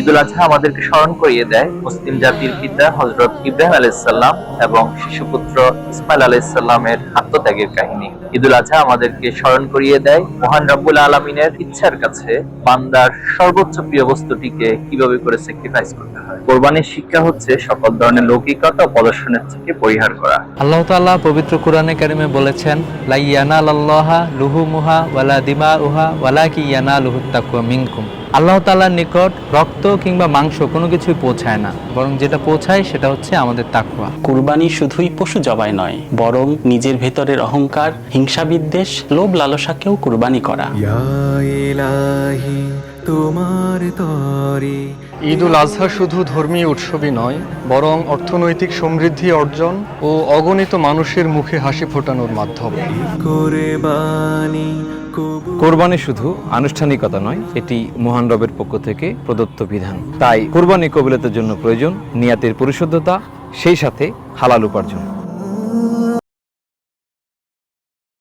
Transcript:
ঈদুল আজহা আমাদেরকে স্মরণ করিয়ে দেয় মুসলিম জাতির পিতা হজরত ইব্রাহিম আলাইসাল্লাম এবং শিশুপুত্র ইসমাইল আলাইসাল্লামের আত্মত্যাগের কাহিনী। ঈদুল আজহা আমাদেরকে স্মরণ করিয়ে দেয় মহান রব্বুল আলমিনের ইচ্ছার কাছে বান্দার সর্বোচ্চ প্রিয় বস্তুটিকে কীভাবে করে স্যাক্রিফাইস করতে হয়। কোরবানির শিক্ষা হচ্ছে সকল ধরনের লৌকিকতা প্রদর্শনের থেকে পরিহার করা। আল্লাহ তাআলা পবিত্র কোরআনে কারিমে বলেছেন লাইয়ানা আল্লাহা লুহু মুহা ওয়ালা দিমা উহা ওয়ালা কি ইয়ানা লুহু তাকুয়া মিনকুম। আল্লাহ তালার নিকট রক্ত কিংবা মাংস কোনো কিছুই পৌঁছায় না। বরং যেটা পৌঁছায় সেটা হচ্ছে আমাদের তাকুয়া কুরবানি শুধুই পশু জবাই নয় বরং নিজের ভেতরের অহংকার হিংসা বিদ্বেষ লোভ লালসাকেও কুরবানি করা। তোমার তরে। ঈদ উল আজহা শুধু ধর্মীয় উৎসবই নয় বরং অর্থনৈতিক সমৃদ্ধি অর্জন ও অগণিত মানুষের মুখে হাসি ফোটানোর মাধ্যম। কোরবানি শুধু আনুষ্ঠানিকতা নয় এটি মহান রবের পক্ষ থেকে প্রদত্ত বিধান। তাই কোরবানি কবিলতের জন্য প্রয়োজন নিয়াতের পরিশুদ্ধতা সেই সাথে হালাল উপার্জন।